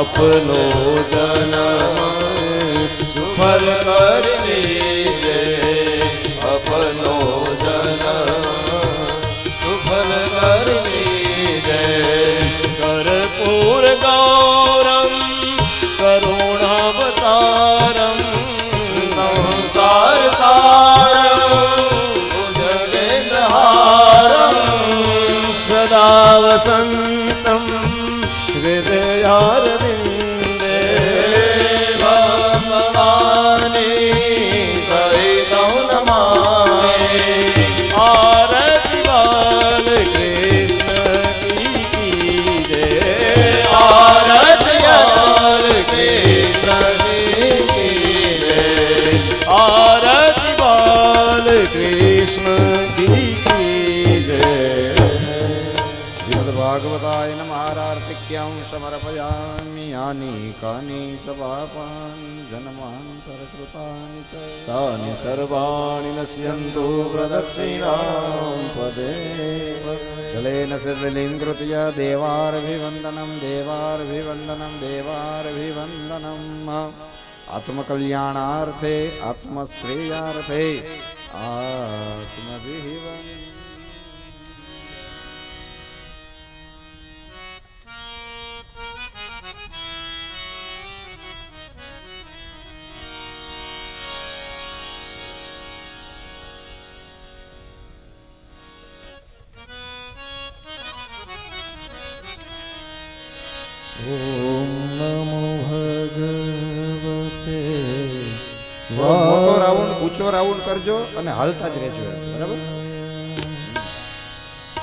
અપનો જન્મ સુફલ કરી લીજે અપનો જન્મ સુફલ કરી લીજે કર્પૂર ગૌરમ કરુણાવતારમ સંસાર સારમ સદા વસંતમ હૃદયારવિંદે શ્રીમદ્ભાગવતાય નમારાર્તિક્યં સમર્પયામિ યાનિકાનિ ચ પાપાનિ જન્માંતરકૃતાનિ ચ તાનિ સર્વાણિ નશ્યન્તુ પ્રદક્ષિણાં પદે જલેન સિદ્ધલિં કૃત્ય દેવાર્ભિવંદનમ દેવાર્ભિવંદનમ દેવાર્ભિવંદનમ આત્મકલ્યાણાર્થે આત્મશ્રેયાર્થે આત્મવિવંદન ઓમ નમો ભગવતે મોટો રાઉન્ડ ઊંચો રાઉન્ડ કરજો અને હાલતા જ રહેજો બરાબર?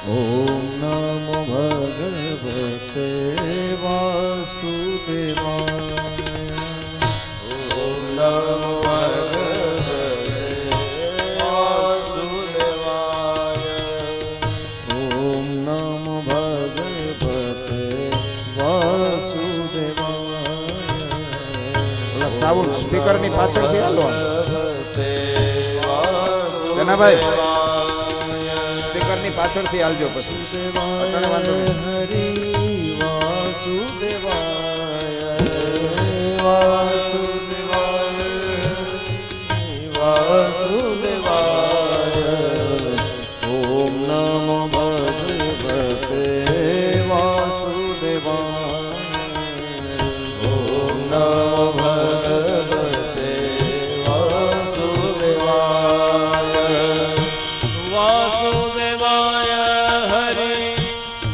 ઓમ નમો ભગવતે વાસુદેવા ઓમ નમો વાસુદેવાય સાઉન્ડ સ્પીકરની પાછળથી હાલો. જનાભાઈ. સ્પીકરની પાછળથી હાલજો પછી. અત્યારે વાંધો વાસુદેવાય વાસુદેવાય.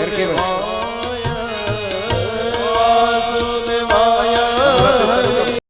વાસુદેવાય હરિ મેરકીભાઈ, મેરકીભાઈ.